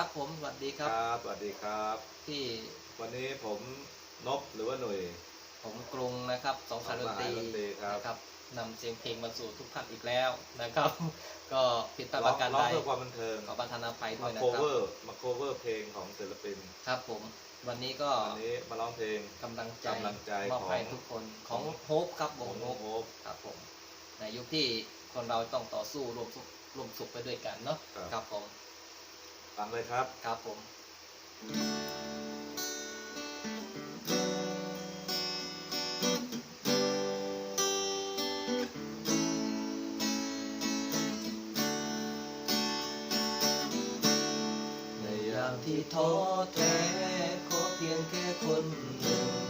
ครับผมสวัสดีคครับรับสวัสดีครับที่วันนี้ผมนบหรือว่าหนุ่ยผมกรุงนะครับสองสายดนตรีสองสายดนตรีครับนะครับนำเสียงเพลงมาสู่ทุกท่านอีกแล้วนะครับ ก็ผิดพลาดปร้องระการร้องใดเพื่อความบันเทิงขอประทานอภัยด้มาวยนะโคครับเวอร์มาโคเวอร์เพลงของศิลปินครับผมวันนี้ก็วันนี้มาร้องเพลงกำลังใจกำลังใจมอบให้ของทุกคนของโฮปครับววงงโฮปโฮปครับผมในยุคที่คนเราต้องต่อสู้รวมสุขรวมสุขไปด้วยกันเนาะครับครับผม ฟังเลยครับ ครับผมในยามที่ท้อแท้ขอเพียงแค่คนหนึ่ง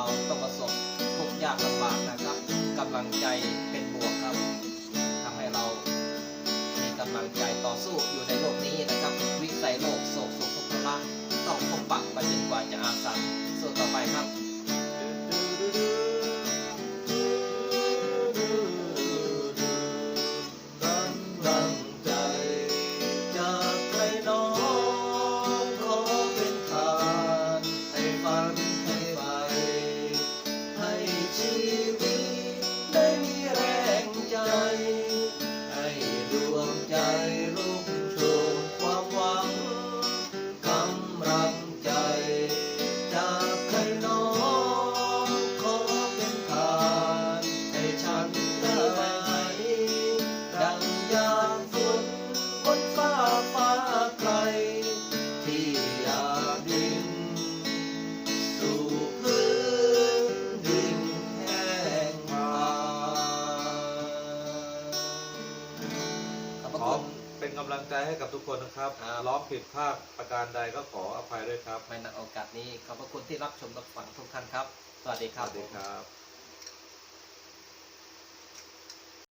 เราต้องประสบทุกข์ยากลำบากนะครับกำลังใจเป็นบวกครับทำให้เรามีกำลังใจต่อสู้อยู่ในโลกนี้นะครับ วิสัยโลกโศกสุขทุกข์ละต้องพบปะไปจนกว่าจะอาสัน ขอบพระขอคุณเป็นกำลังใจให้กับทุกคนนะครับครับร้องผิดพลาดประการใดก็ขออภัยด้วยครับในโอกาสนี้ขอบพระคุณที่รับชมรับฟังทุกท่านครับ สวัสดีสครับวัสดีครับ